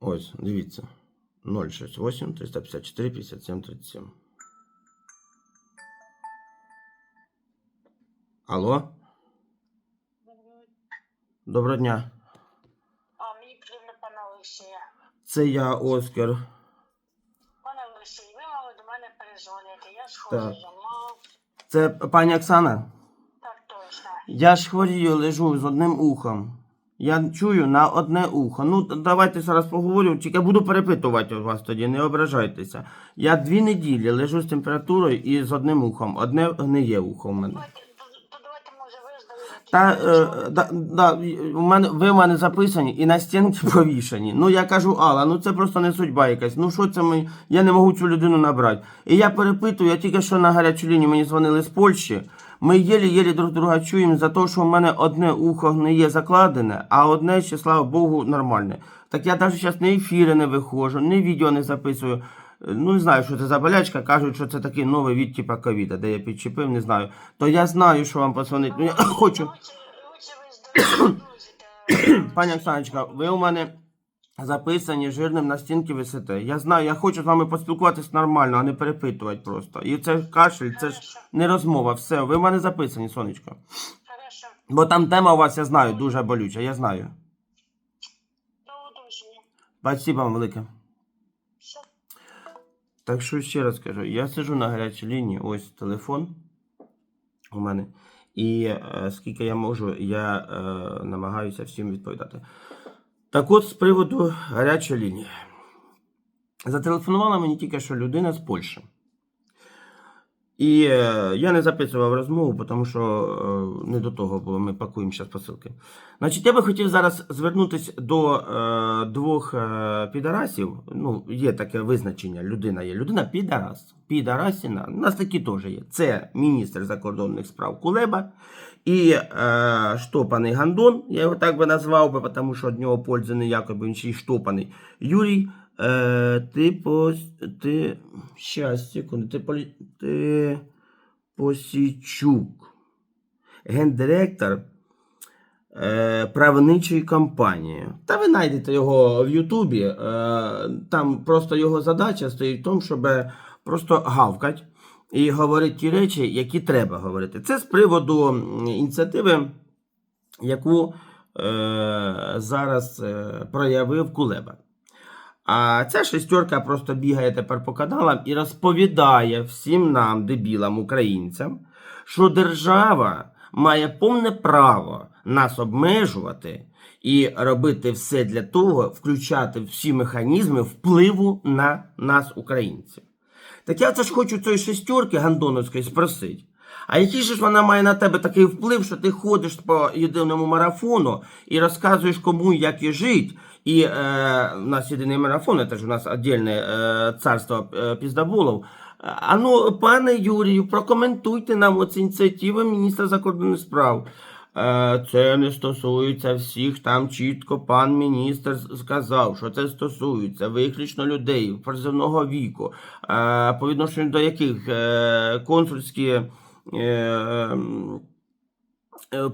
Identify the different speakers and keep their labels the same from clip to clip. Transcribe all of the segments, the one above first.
Speaker 1: Ось, дивіться. 068 354 57 37. Алло? Доброго дня.
Speaker 2: А мені потрібно пана Олексія.
Speaker 1: Це я, Оскар.
Speaker 2: Пане Олексій, ви мали до мене перезвонити. Я схожу
Speaker 1: Так.
Speaker 2: замов.
Speaker 1: Це пані Оксана.
Speaker 2: Так точно.
Speaker 1: Я ж хворію, лежу з одним ухом. Я чую на одне ухо. Ну, давайте зараз поговорю, тільки буду перепитувати вас тоді, не ображайтеся. Я дві неділі лежу з температурою і з одним ухом. Одне гниє ухо в мене. Та е, да, да, у мене, ви в мене записані і на стінки повішені. Ну я кажу, Алла, ну це просто не судьба якась. Ну що це ми. Я не можу цю людину набрати. І я перепитую, я тільки що на гарячу лінію мені дзвонили з Польщі. Ми єлі-єлі друг друга чуємо за те, що в мене одне ухо не є закладене, а одне ще, слава Богу, нормальне. Так я навіть зараз не ефіри не виходжу, не відео не записую. Е, Ну, не знаю, що це за болячка. Кажуть, що це такий новий від типа ковіда, де я підчепив, не знаю. То я знаю, що вам позвонити. Ну, я хочу. Пані Оксаночка, ви у мене записані жирним на стінки висите. Я знаю, я хочу з вами поспілкуватись нормально, а не перепитувати просто. І це кашель, це ж не розмова. Все, ви в мене записані, сонечко.
Speaker 2: Хорошо.
Speaker 1: Бо там тема у вас, я знаю, дуже болюча, я знаю.
Speaker 2: До удовольствия.
Speaker 1: Спасибо вам велике.
Speaker 2: Все.
Speaker 1: Так що ще раз кажу, я сижу на гарячій лінії, ось телефон у мене. І е, скільки я можу, я е, намагаюся всім відповідати. Так от, з приводу гарячої лінії. Зателефонувала мені тільки що людина з Польщі. І е, я не записував розмову, тому що е, не до того було, ми пакуємо зараз посилки. Значить, я би хотів зараз звернутися до е, двох е, підарасів. Ну, є таке визначення, людина є. Людина підарас. Підарасіна. У нас такі теж є. Це міністр закордонних справ Кулеба і е, штопаний Гандон, я його так би назвав, би, тому що від нього пользи ніякої, він ще й штопаний. Юрій Е, ти по. Ти. Щас, секунду. Ти, полі... ти Посічук. Гендиректор е, правничої компанії. Та ви знайдете його в Ютубі. Е, там просто його задача стоїть в тому, щоб просто гавкати і говорити ті речі, які треба говорити. Це з приводу ініціативи, яку е, зараз е, проявив Кулеба. А ця шестерка просто бігає тепер по каналам і розповідає всім нам, дебілам, українцям, що держава має повне право нас обмежувати і робити все для того, включати всі механізми впливу на нас, українців. Так я це ж хочу цієї шестерки гандоновської спросити. А який ж вона має на тебе такий вплив, що ти ходиш по єдиному марафону і розказуєш кому як і жить. І е, у нас єдиний марафон, це ж у нас віддільне е, царство е, піздоболов. А ну, пане Юрію, прокоментуйте нам оці ініціативи міністра закордонних справ. Е, Це не стосується всіх. Там чітко пан міністр сказав, що це стосується виключно людей призовного віку, е, по відношенню до яких е, консульські ем,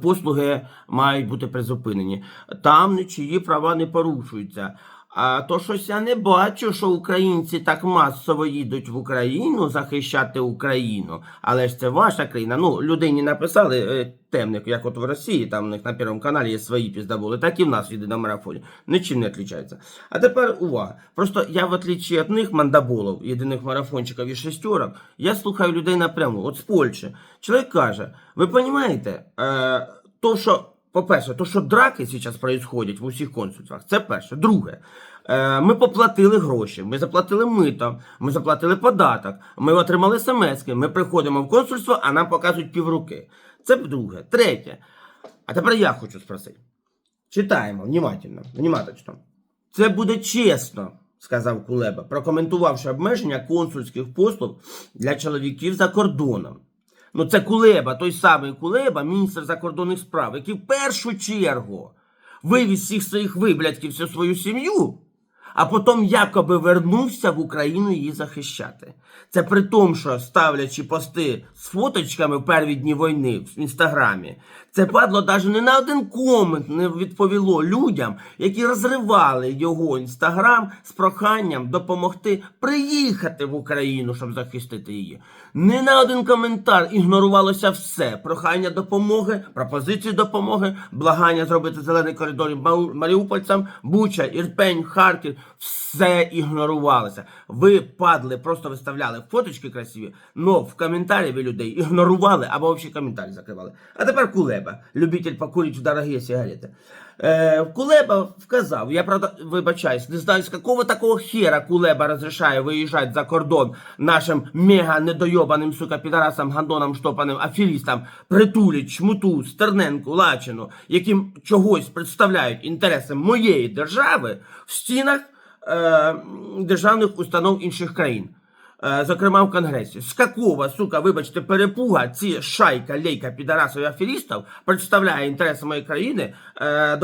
Speaker 1: послуги мають бути призупинені. Там нічиї права не порушуються. А то щось я не бачу, що українці так масово їдуть в Україну захищати Україну. Але ж це ваша країна. Ну, людині написали е, темник, як от в Росії, там у них на Первому каналі є свої піздаболи, так і в нас іде на марафоні. Нічим не відрізняється. А тепер увага. Просто я, в отличие від них, мандаболов, єдиних марафончиків і шестерок, я слухаю людей напряму, от з Польщі. Чоловік каже: ви розумієте, е, то, що. По-перше, то, що драки зараз происходять в усіх консульствах, це перше. Друге, е, ми поплатили гроші, ми заплатили мито, ми заплатили податок, ми отримали смс, ми приходимо в консульство, а нам показують півруки. Це друге. Третє. А тепер я хочу спросити. Читаємо внимательно, внимательно. Це буде чесно, сказав Кулеба, прокоментувавши обмеження консульських послуг для чоловіків за кордоном. Ну, це Кулеба, той самий Кулеба, міністр закордонних справ, який в першу чергу вивіз всіх своїх виблядків, всю свою сім'ю, а потім якоби вернувся в Україну її захищати. Це при тому, що ставлячи пости з фоточками в перві дні війни в інстаграмі, Це падло навіть не на один комент не відповіло людям, які розривали його інстаграм з проханням допомогти приїхати в Україну, щоб захистити її. Не на один коментар ігнорувалося все: прохання допомоги, пропозиції допомоги, благання зробити зелений коридор маріупольцям, Буча, Ірпень, Харків. Все ігнорувалося. Ви падли, просто виставляли фоточки красиві, но в коментарі ви людей ігнорували або взагалі коментарі закривали. А тепер Кулеба, любитель покурити дорогі сигарети. Е, Кулеба вказав, я правда вибачаюсь, не знаю, з якого такого хера Кулеба розрішає виїжджати за кордон нашим мега недойобаним, сука, підарасам, гандонам, штопаним, аферістам, притулі, чмуту, Стерненку, Лачину, яким чогось представляють інтереси моєї держави в стінах е, державних установ інших країн. Е, Зокрема, в Конгресі. З какого, сука, вибачте, перепуга ці шайка, лейка, підарасів і аферістів представляє інтереси моєї країни е,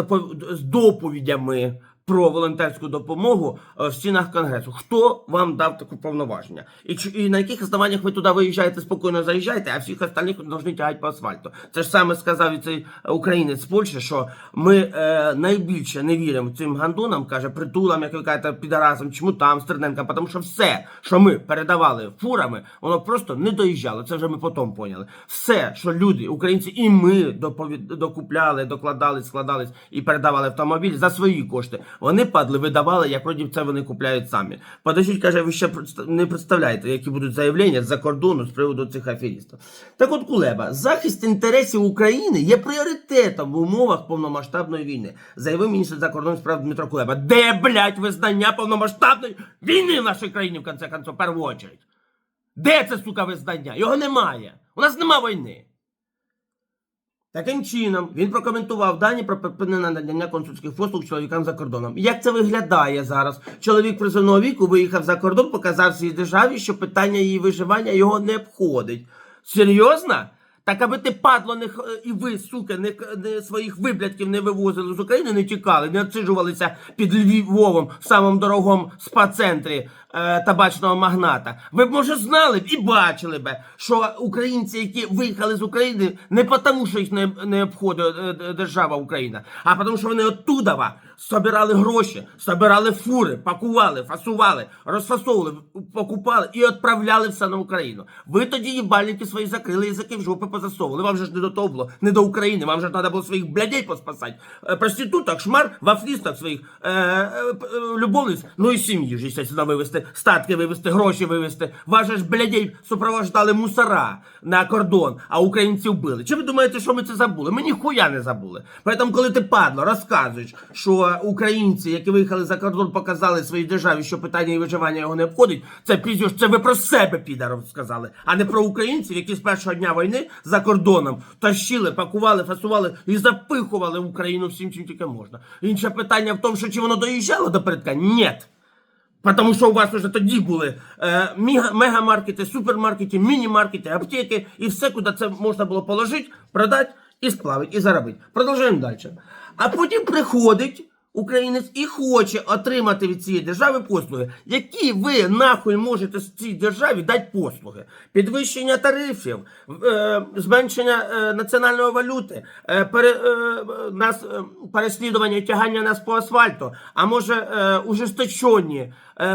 Speaker 1: з доповідями про волонтерську допомогу е, в стінах Конгресу. Хто вам дав таке повноваження? І, і на яких основаннях ви туди виїжджаєте, спокійно заїжджаєте, а всіх остальних повинні тягати по асфальту? Це ж саме сказав і цей українець з Польщі, що ми е, найбільше не віримо цим гандонам, каже, притулам, як ви кажете, підарасам, чмутам, Стерненкам, тому що все, що ми передавали фурами, воно просто не доїжджало. Це вже ми потім поняли. Все, що люди, українці, і ми доповід... докупляли, докладали, складались і передавали автомобіль за свої кошти. Вони падли, видавали, як вроді це вони купляють самі. Подождіть, каже, ви ще не представляєте, які будуть заявлення з-за кордону з приводу цих аферістів. Так от, Кулеба, захист інтересів України є пріоритетом в умовах повномасштабної війни, заявив міністр закордонних справ Дмитро Кулеба. Де, блядь, визнання повномасштабної війни в нашій країні, в конце концов, в першу очередь? Де це, сука, визнання? Його немає. У нас нема війни. Таким чином, він прокоментував дані про припинення надання консульських послуг чоловікам за кордоном. Як це виглядає зараз? Чоловік призовного віку виїхав за кордон, показав своїй державі, що питання її виживання його не обходить. Серйозно? Так аби ти падло не і ви, сука, не, не своїх виблядків не вивозили з України, не тікали, не отсиджувалися під Львовом в самому дорогому спа-центрі е, табачного магната. Ви б, може, знали б і бачили б, що українці, які виїхали з України, не тому, що їх не, не обходить е, держава Україна, а тому, що вони оттуда собирали гроші, собирали фури, пакували, фасували, розфасовували, покупали і відправляли все на Україну. Ви тоді їбальники свої закрили, язики в жопи позасовували. Вам же ж не до того було, не до України. Вам же треба було своїх блядей поспасати. Е, Проституток, шмар, вафлісток своїх, е, е, е, любовниць, ну і сім'ї ж, естественно, вивезти, статки вивезти, гроші вивезти. Же ж блядей супровождали мусора на кордон, а українців били. Чи ви думаєте, що ми це забули? Ми ніхуя не забули. Поэтому, коли ти падло, розказуєш, що українці, які виїхали за кордон, показали своїй державі, що питання її виживання його не обходить, це піздєш, це ви про себе, підаров, сказали, а не про українців, які з першого дня війни за кордоном тащили, пакували, фасували і запихували Україну всім, чим тільки можна. Інше питання в тому, що чи воно доїжджало до передка? Ні. Потому що у вас вже тоді були е, мегамаркети, супермаркети, міні-маркети, аптеки і все, куди це можна було положити, продати і сплавити, і заробити. Продовжуємо далі. А потім приходить українець і хоче отримати від цієї держави послуги. Які ви нахуй можете з цій державі дати послуги? Підвищення тарифів, е, зменшення е, національної валюти, е, пере, е, нас, е, переслідування тягання нас по асфальту, а може е, ужесточені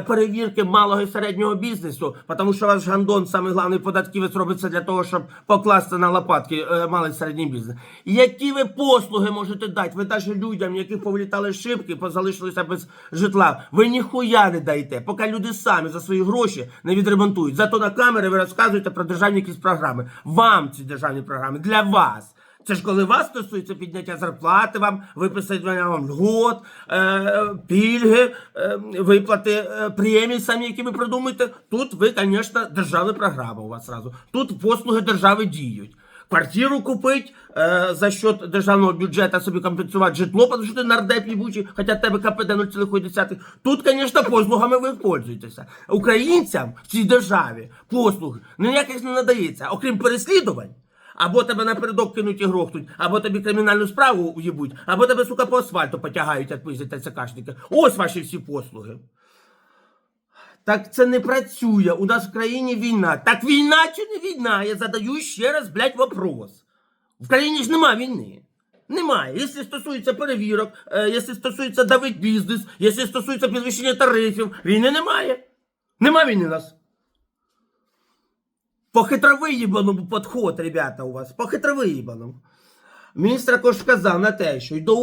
Speaker 1: перевірки малого і середнього бізнесу, тому що ваш гандон, саме головний податківець, робиться для того, щоб покласти на лопатки е, малий і середній бізнес. Які ви послуги можете дати? Ви навіть людям, які повлітали шибки, позалишилися без житла, ви ніхуя не даєте, поки люди самі за свої гроші не відремонтують. Зато на камери ви розказуєте про державні якісь програми. Вам ці державні програми для вас. Це ж коли вас стосується підняття зарплати, вам виписання вам льгот, е, пільги, е, виплати е, премій, самі, які ви придумаєте. Тут ви, звісно, державна програма у вас зразу. Тут послуги держави діють. Квартиру купить е, за счет державного бюджету собі компенсувати житло, тому що ти нардеп їбучий, хоча тебе КПД 0,1. Тут, звісно, послугами ви пользуєтеся. Українцям в цій державі послуг ніяких не надається, окрім переслідувань. Або тебе напередок кинуть і грохнуть, або тобі кримінальну справу уїбуть, або тебе, сука, по асфальту потягають, як відпиздять ТЦКшники. Ось ваші всі послуги. Так це не працює. У нас в країні війна. Так війна чи не війна? Я задаю ще раз, блядь, вопрос. В країні ж нема війни. Немає. Якщо стосується перевірок, е, якщо стосується давить бізнес, якщо стосується підвищення тарифів, війни немає. Нема війни нас. По хитровиїбаному підход, ребята, у вас. По хитровиїбаному. Міністр також сказав на те, що й до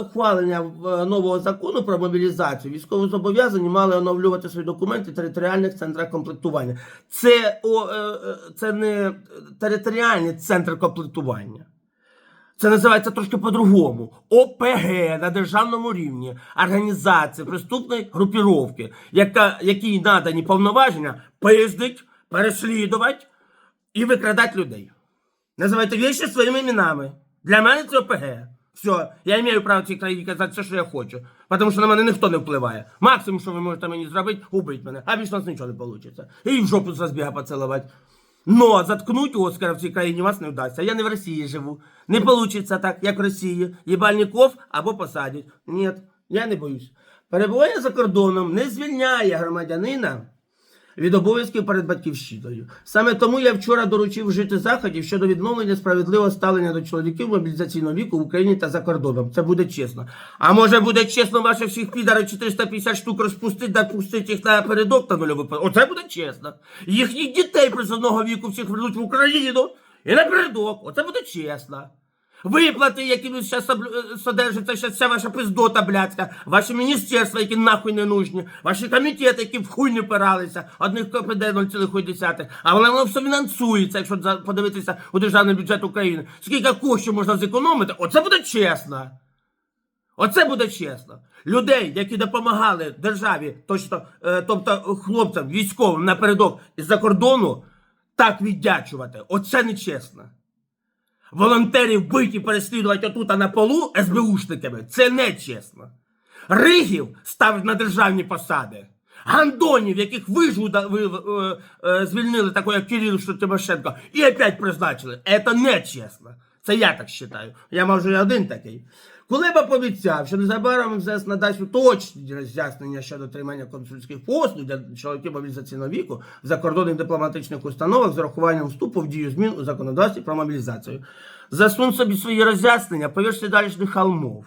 Speaker 1: ухвалення е, нового закону про мобілізацію військовозобов'язані мали оновлювати свої документи в територіальних центрах комплектування. Це, о, е, е, це не територіальний центр комплектування. Це називається трошки по-другому. ОПГ на державному рівні організація преступної групіровки, яка, якій надані повноваження пиздить, переслідувати і викрадати людей. Називайте вещи своїми іменами. Для мене це ОПГ. Все, я маю право в цій країні казати все, що я хочу. Тому що на мене ніхто не впливає. Максимум, що ви можете мені зробити, убити мене. А більше у нас нічого не вийде. І в жопу з розбіга поцілувати. Но заткнуть Оскара в цій країні вас не вдасться. Я не в Росії живу. Не вийде так, як в Росії. Єбальников або посадять. Ні, я не боюсь. Перебування за кордоном не звільняє громадянина від обов'язків перед батьківщиною. Саме тому я вчора доручив вжити заходів щодо відновлення справедливого ставлення до чоловіків мобілізаційного віку в Україні та за кордоном. Це буде чесно. А може буде чесно ваших всіх підарів 450 штук розпустити, да пустити їх на передок та нульовий Оце буде чесно. Їхніх дітей призовного віку всіх вернуть в Україну і на передок. Оце буде чесно. Виплати, які ви зараз содержите, зараз вся ваша пиздота блядська, ваші міністерства, які нахуй не нужні, ваші комітети, які в хуй не пиралися, одних КПД 0,1, а воно, воно все фінансується, якщо подивитися у державний бюджет України. Скільки коштів можна зекономити, оце буде чесно. Оце буде чесно. Людей, які допомагали державі, точно, е, тобто хлопцям, військовим напередок із-за кордону, так віддячувати. Оце не чесно. Волонтерів биті переслідувати отут на полу СБУшниками. Це не чесно. Ригів ставить на державні посади. Гандонів, яких ви ж е, е, звільнили, такого як Кирил Тимошенко, і опять призначили. Це не чесно. Це я так вважаю. Я може один такий. Кулеба пообіцяв, що незабаром МЗС надасть уточні роз'яснення щодо отримання консульських послуг для чоловіків мобілізаційного віку в закордонних дипломатичних установах з урахуванням вступу в дію змін у законодавстві про мобілізацію. Засунь собі свої роз'яснення, повішся далі холмов.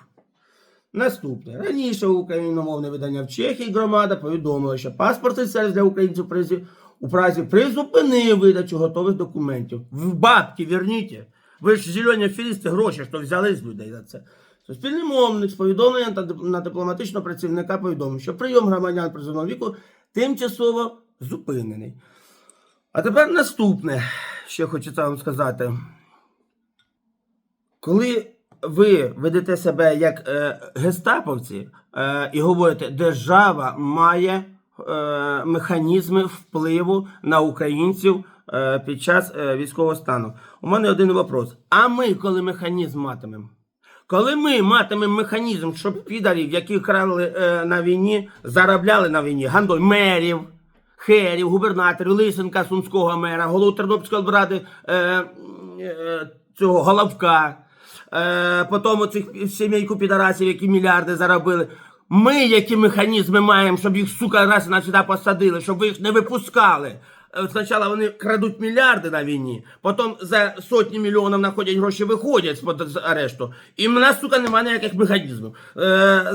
Speaker 1: Наступне. Раніше україномовне видання в Чехії громада повідомила, що паспортний сервіс для українців призі- у Празі призупинив видачу готових документів. В бабки верніть. Ви ж зелені аферисти гроші, що взяли з людей за це. Суспільний мовник з повідомлення на дипломатичного працівника повідомив, що прийом громадян призовного віку тимчасово зупинений. А тепер наступне, що хочеться вам сказати. Коли ви ведете себе як е, гестаповці е, і говорите, держава має е, механізми впливу на українців е, під час е, військового стану. У мене один вопрос. А ми коли механізм матимемо? Коли ми матимемо механізм, щоб підарів, які крали е, на війні, заробляли на війні, гандой мерів, херів, губернаторів, Лисенка, Сумського мера, голову Тернопільської ради е, е, цього Головка, е, потім цих сімейку підарасів, які мільярди заробили. Ми які механізми маємо, щоб їх, сука, раз і навсегда посадили, щоб ви їх не випускали. Спочатку вони крадуть мільярди на війні, потім за сотні мільйонів знаходять гроші, виходять з арешту. І в нас, сука, немає ніяких механізмів. Е,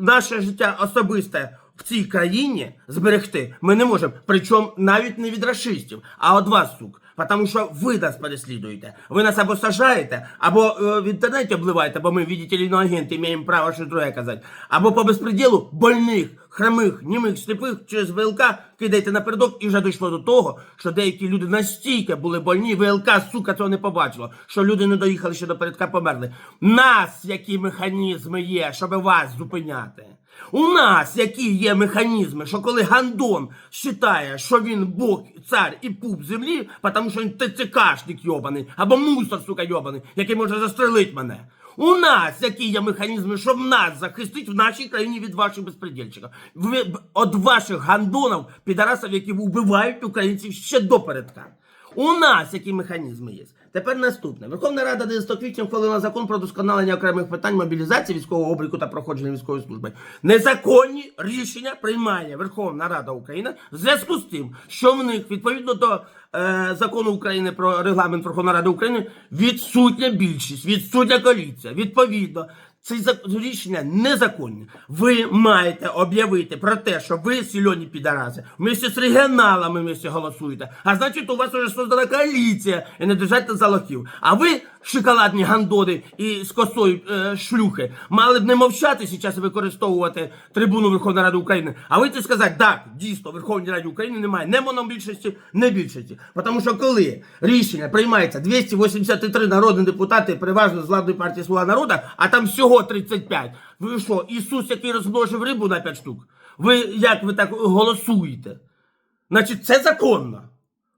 Speaker 1: наше життя особисте в цій країні зберегти ми не можемо. Причому навіть не від расистів, а від вас, сук. Тому що ви нас переслідуєте. Ви нас або сажаєте, або е, в інтернеті обливаєте, бо ми, видите ли, агенти, маємо право щось друге казати. Або по безпреділу больних, хромих, німих, сліпих через ВЛК кидаєте напередок і вже дійшло до того, що деякі люди настільки були больні, ВЛК, сука, цього не побачило, що люди не доїхали ще до передка померли. Нас які механізми є, щоб вас зупиняти? У нас які є механізми, що коли Гандон вважає, що він Бог, цар і пуп землі, тому що він ТЦКшник йобаний, або мусор, сука, йобаний, який може застрелити мене. У нас які є механізми, щоб нас захистити в нашій країні від ваших безпредельщиків. Від ваших гандонів, підарасів, які вбивають українців ще до передка. У нас які механізми є. Тепер наступне. Верховна Рада 11 квітня ухвалила закон про досконалення окремих питань мобілізації військового обліку та проходження військової служби. Незаконні рішення приймає Верховна Рада України в зв'язку з тим, що в них відповідно до е, закону України про регламент Верховної Ради України відсутня більшість, відсутня коаліція. Відповідно, ці рішення незаконні. Ви маєте об'явити про те, що ви сільоні підараси, вместе з регіоналами вместе голосуєте. А значить, у вас уже создана коаліція і не держайте за лохів. А ви, шоколадні гандони і з косою е, шлюхи, мали б не мовчати зараз і використовувати трибуну Верховної Ради України, а вийти і сказати, так, дійсно, Верховній Раді України немає не монобільшості, не більшості. Тому що коли рішення приймається 283 народні депутати, переважно з владної партії Слуга народу, а там всього 35. Ви що, Ісус, який розмножив рибу на 5 штук? Ви як ви так голосуєте? Значить, це законно.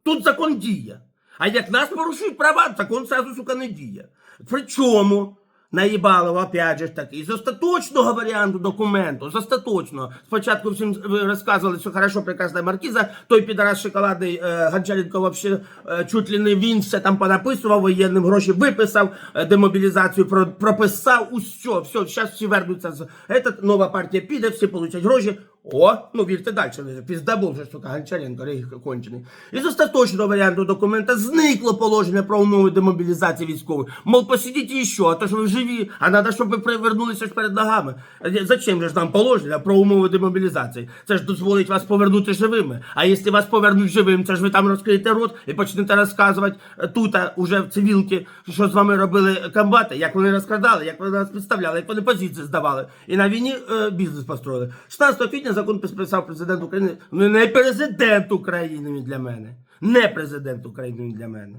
Speaker 1: Тут закон діє. А як нас порушують права, закон сразу, сука, не діє. Причому наїбалово, опять же таки, з остаточного варіанту документу, з остаточного. Спочатку всім розказували, що хорошо, прекрасна маркіза, той підарас шоколадний е, Гончаренко вообще е, чуть ли не він все там понаписував, воєнним гроші виписав, е, демобілізацію про, прописав, усе, все, зараз всі вернуться з Этот, нова партія піде, всі получать гроші. О, ну вірте далі, піздабол же, сука, Гончаренко, рейх кончений. Із остаточного варіанту документа зникло положення про умови демобілізації військових. Мов, посидіть іще, а то ж ви живі, а треба, щоб ви привернулися ж перед ногами. Е, Зачем же ж нам положення про умови демобілізації? Це ж дозволить вас повернути живими. А якщо вас повернуть живим, це ж ви там розкриєте рот і почнете розказувати е, тут, уже в цивілки, що з вами робили комбати, як вони розкрадали, як вони нас підставляли, як вони позиції здавали. І на війні е, бізнес построїли. 16 квітня закон підписав президент України. Ну не президент України він для мене. Не президент України він для мене.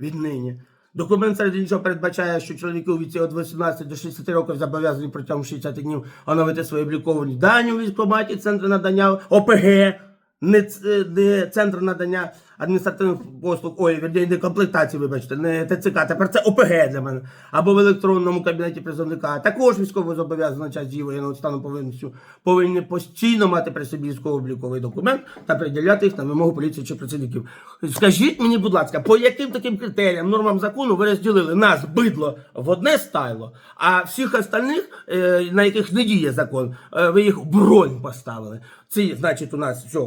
Speaker 1: Віднині. Документ серед іншого передбачає, що чоловіки у віці від 18 до 60 років зобов'язані протягом 60 днів оновити свої обліковані дані у військкоматі, центру надання ОПГ, не, не центр надання адміністративних послуг, ой, не комплектації, вибачте, не ТЦК, тепер це ОПГ для мене, або в електронному кабінеті призовника. Також військово зобов'язаний час дії воєнного стану повинністю повинні постійно мати при собі військово-обліковий документ та приділяти їх на вимогу поліції чи працівників. Скажіть мені, будь ласка, по яким таким критеріям, нормам закону ви розділили нас, бидло, в одне стайло, а всіх остальних, е, на яких не діє закон, е, ви їх в бронь поставили. Ці, значить, у нас все.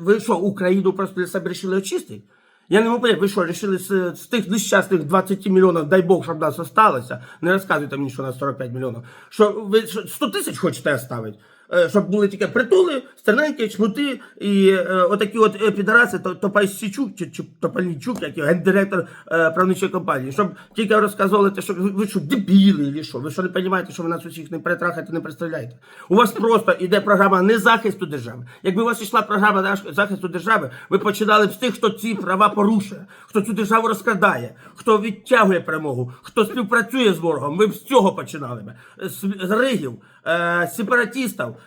Speaker 1: ви що, Україну просто для себе вирішили очистити? Я не можу ви що, вирішили з, з тих нещасних 20 мільйонів, дай Бог, щоб нас осталося, не розказуйте мені, що у нас 45 мільйонів, що ви що, 100 тисяч хочете оставити? Е, Щоб були тільки притули, стерненькі, чмути і е, отакі от е, підараси, то, Топайсічук чи, чи Топальничук, як його, гендиректор правничої компанії, щоб тільки розказували, те, що ви, що, дебіли, чи що? Ви що не розумієте, що ви нас усіх не перетрахаєте, не представляєте? У вас просто йде програма не захисту держави. Якби у вас йшла програма захисту держави, ви починали б з тих, хто ці права порушує, хто цю державу розкрадає, хто відтягує перемогу, хто співпрацює з ворогом. Ви б з цього починали б. З ригів, е,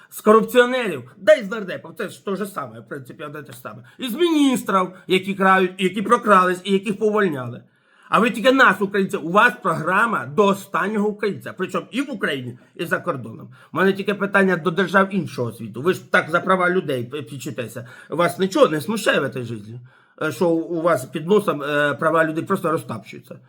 Speaker 1: з корупціонерів, да і з нардепів. Це ж те ж саме, в принципі, одне те ж саме. І з міністрів, які крають, які прокрались і яких повольняли. А ви тільки нас, українців, у вас програма до останнього українця, причому і в Україні, і за кордоном. У мене тільки питання до держав іншого світу. Ви ж так за права людей пічетеся. Вас нічого не смущає в цій житті, Е, що у вас під носом е, права людей просто розтапчуються.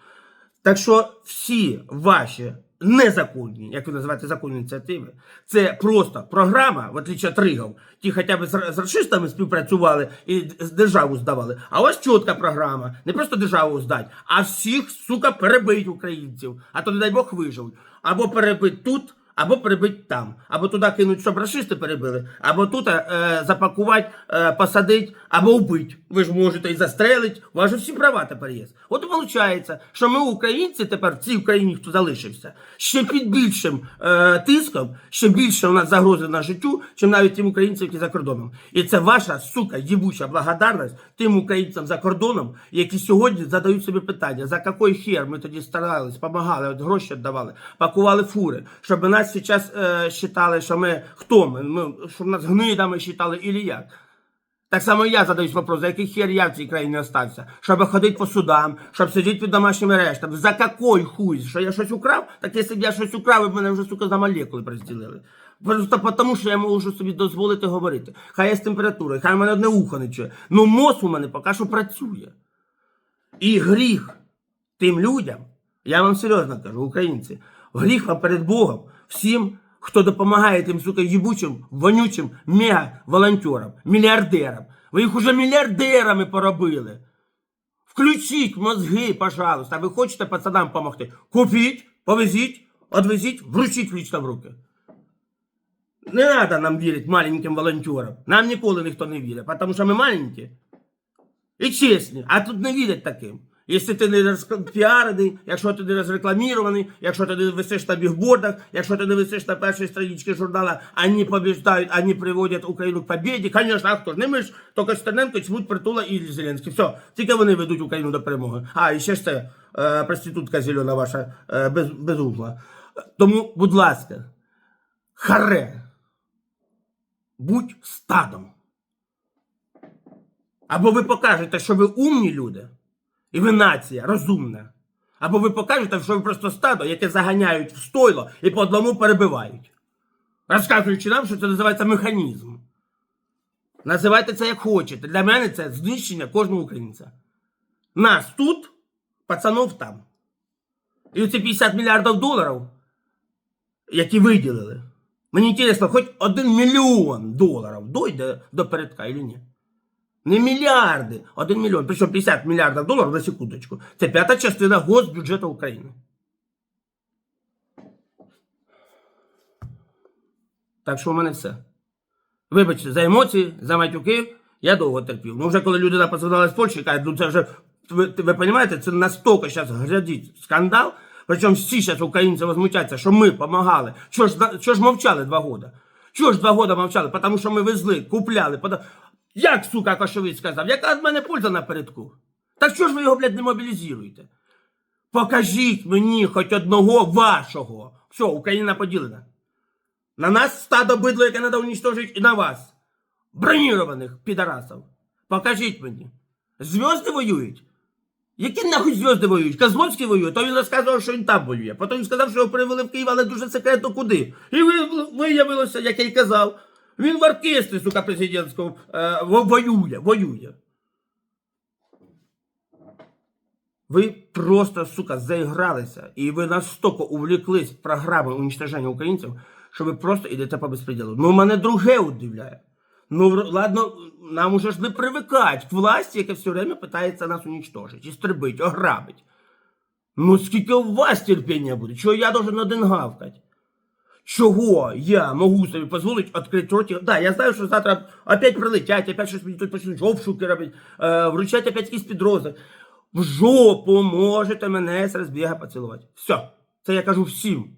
Speaker 1: Так що всі ваші незаконні, як ви називаєте законні ініціативи, це просто програма, в отличі від Ригов, ті хоча б з, расистами співпрацювали і державу здавали. А ось чітка програма, не просто державу здати, а всіх, сука, перебить українців. А то, не дай Бог, виживуть. Або перебить тут. Або перебить там, або туди кинуть, щоб расисти перебили, або тут е, запакувати, е, посадити, або вбити. Ви ж можете і застрелити, у вас же всі права тепер є. От і виходить, що ми, українці, тепер в цій Україні, хто залишився, ще під більшим е, тиском, ще більше у нас загрози на життю, чим навіть тим українцям, які за кордоном. І це ваша сука, їбуча благодарність тим українцям за кордоном, які сьогодні задають собі питання, за який хер ми тоді старались, допомагали, от гроші віддавали, пакували фури, щоб нас зараз е, вважали, що ми хто ми, ми щоб нас гнидами вважали, і як. Так само я задаюсь вопрос, за який хер я в цій країні остався? Щоб ходити по судам, щоб сидіти під домашніми арештами. За какой хуй? Що я щось украв? Так якщо б я щось украв, б мене вже, сука, за молекули розділили. Просто тому, що я можу собі дозволити говорити. Хай є з температурою, хай в мене одне ухо не чує. Ну мозг у мене поки що працює. І гріх тим людям, я вам серйозно кажу, українці, гріх вам перед Богом, всім, хто допомагає тим, сука, їбучим, вонючим мега-волонтерам, мільярдерам. Ви їх уже мільярдерами поробили. Включіть мозги, пожалуйста. Ви хочете пацанам допомогти? Купіть, повезіть, одвезіть, вручіть лично в руки. Не треба нам вірити маленьким волонтерам. Нам ніколи ніхто не вірить, тому що ми маленькі і чесні, а тут не вірять таким. Якщо ти не розпіарений, якщо ти не розрекламірований, якщо ти не висиш на бігбордах, якщо ти не висиш на першій страничці журнала, вони побіждають, вони приводять Україну к побіді, звісно, а хто ж? Не ми ж, тільки Стерненко, Чмут, Притула і Зеленський. Все, тільки вони ведуть Україну до перемоги. А, і ще ж це е, проститутка зелена ваша, е, без, безумна. Тому, будь ласка, харе, будь стадом. Або ви покажете, що ви умні люди, і ви нація розумна. Або ви покажете, що ви просто стадо, яке заганяють в стойло і по одному перебивають. Розказуючи нам, що це називається механізм. Називайте це як хочете. Для мене це знищення кожного українця. Нас тут, пацанов там. І оці 50 мільярдів доларів, які виділили. Мені цікаво, хоч один мільйон доларів дойде до передка чи ні. Не мільярди, один мільйон. Причому 50 мільярдів доларів на секундочку. Це п'ята частина госбюджету України. Так що в мене все. Вибачте, за емоції, за матюки, я довго терпів. Ну вже коли людина позвонила з Польщі, каже, ну це вже, ви, розумієте, це настільки зараз глядіть скандал. Причому всі зараз українці возмутяться, що ми допомагали. Чого ж, чого ж мовчали два роки? Чого ж два роки мовчали? Тому що ми везли, купляли. пода- Як, сука, Кошовець сказав, яка від мене польза напередку? Так чого ж ви його, блядь, не мобілізуєте? Покажіть мені хоч одного вашого. Все, Україна поділена. На нас стадо бидло, яке треба уничтожити, і на вас. Бронірованих підарасів. Покажіть мені. Зв'язки воюють? Які нахуй зв'язки воюють? Козловський воює, то він розказував, що він там воює. Потім він сказав, що його привели в Київ, але дуже секретно куди. І виявилося, як я й казав, він в оркестрі, сука, президентському е, воює, воює. Ви просто, сука, заігралися, і ви настільки увлеклись в програми уничтоження українців, що ви просто йдете по безпреділу. Ну, мене друге удивляє. Ну, ладно, нам уже ж не привикать к власті, яка все время питається нас уничтожити, істребить, ограбить. Ну, скільки у вас терпіння буде? Чого я должен один гавкать? Чого я можу собі дозволити відкрити роті? Да, я знаю, що завтра опять прилетять, опять щось мені тут почнуть обшуки робити, е, вручать опять якісь підрози. В жопу можете мене з розбіга поцілувати. Все. Це я кажу всім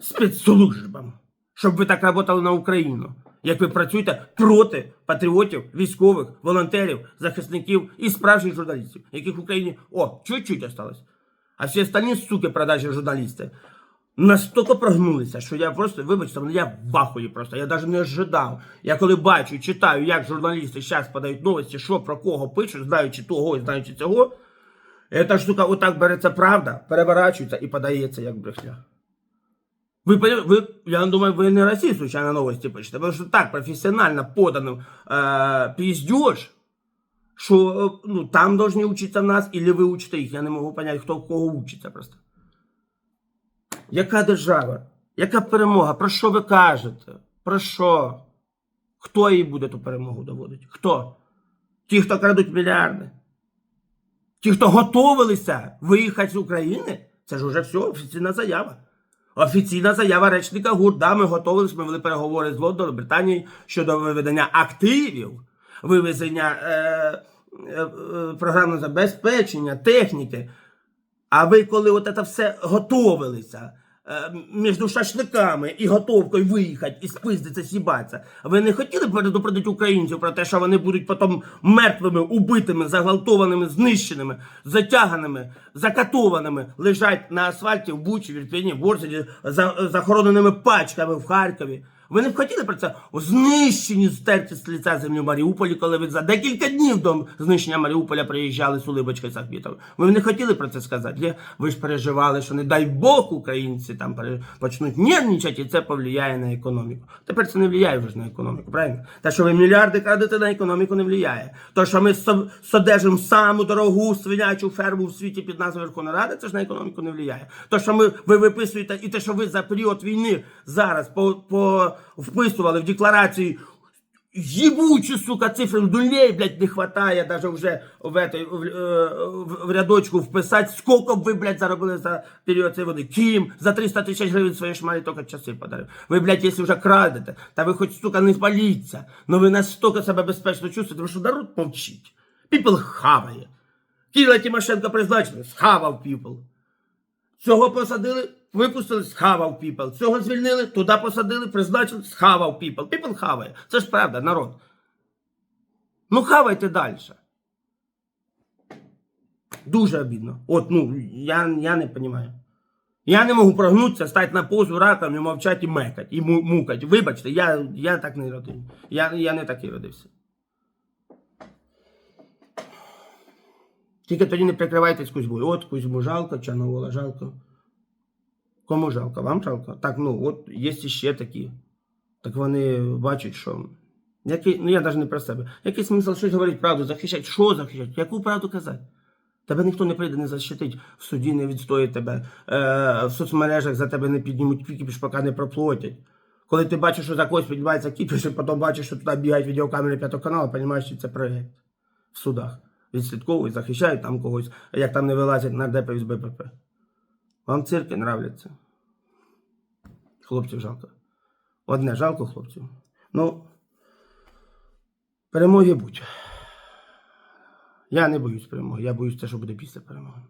Speaker 1: спецслужбам, щоб ви так працювали на Україну. Як ви працюєте проти патріотів, військових, волонтерів, захисників і справжніх журналістів, яких в Україні о, чуть-чуть осталось. А всі остальні суки продажні журналісти настільки прогнулися, що я просто, вибачте, я в ахуї просто. Я навіть не ожидав. Я коли бачу і читаю, як журналісти зараз подають новості, що про кого пишуть, знаючи того і знаючи цього, ця штука отак береться правда, переворачується і подається як брехня. Ви, ви, я думаю, ви не Росії, случайно, новості пишете, тому що так професіонально подано е, піздеж, що е, ну, там должны учиться в нас, или ви учите їх. Я не можу поняти, хто в кого учиться просто. Яка держава? Яка перемога? Про що ви кажете? Про що? Хто їй буде ту перемогу доводити? Хто? Ті, хто крадуть мільярди? Ті, хто готовилися виїхати з України? Це ж уже все, офіційна заява. Офіційна заява речника ГУР. Да, ми готовились, ми вели переговори з Лондоном, Британією щодо виведення активів, вивезення е, е, е, програмного забезпечення, техніки. А ви, коли от це все готовилися е, між шашликами і готовкою виїхати і спиздиться, сібатися, ви не хотіли передупредити українців про те, що вони будуть потім мертвими, убитими, заґвалтованими, знищеними, затяганими, закатованими, лежать на асфальті в Бучі, в Ірпені, за, захороненими пачками в Харкові. Ви не б хотіли про це знищені стерті з лиця землі в Маріуполі, коли ви за декілька днів до знищення Маріуполя приїжджали з Улибочкою Сахвітов. Ви не хотіли про це сказати? Ви ж переживали, що не дай Бог українці там почнуть нервничати, і це повлияє на економіку. Тепер це не впливає вже на економіку, правильно? Те, що ви мільярди крадете на економіку, не впливає. То, що ми содержимо саму дорогу свинячу ферму в світі під назвою Верховна Рада, це ж на економіку не впливає. То, що ми, ви виписуєте, і те, що ви за період війни зараз по, по, вписували в декларації Ебучу, сука, цифр нулей, блядь, не хватає даже вже в, этой, в, в, в рядочку вписати, скільки б ви, блядь, заробили за період цієї води. Ким за 300 тисяч гривень своєї шмалі тільки часи подарив. Ви, блядь, якщо вже крадете, та ви хоч, сука, не спаліться, но ви настільки себе безпечно чувствуєте, що народ мовчить. Піпл хаває. Кіла Тимошенко призначили, схавав піпл. Цього посадили, випустили, схавав піпл. Цього звільнили, туди посадили, призначили, схавав піпл. Піпл хаває. Це ж правда, народ. Ну, хавайте далі. Дуже обідно. От, ну, я, я не розумію. Я не можу прогнутися, стати на позу раком і мовчати і мекати, і мукати. Вибачте, я, я так не родив. Я, я не такий родився. Тільки тоді не прикривайтесь Кузьмою. От Кузьму жалко, Чорновола жалко. Кому жалко? Вам жалко? Так, ну, от є ще такі. Так вони бачать, що. Який, ну я навіть не про себе. Який смисл щось говорити правду, захищати? Що захищати? Яку правду казати? Тебе ніхто не прийде, не защитить, в суді не відстоїть тебе, е, в соцмережах за тебе не піднімуть кіпіш, поки не проплатять. Коли ти бачиш, що за когось піднімається кіпіш, і потім бачиш, що туди бігають відеокамери п'ятого каналу, розумієш, що це проєкт в судах. Відслідковують, захищають там когось, як там не вилазять нардепи з БПП. Вам цирки нравляться. Хлопців жалко. Одне жалко хлопців. Ну, перемоги будь. Я не боюсь перемоги, я боюсь те, що буде після перемоги.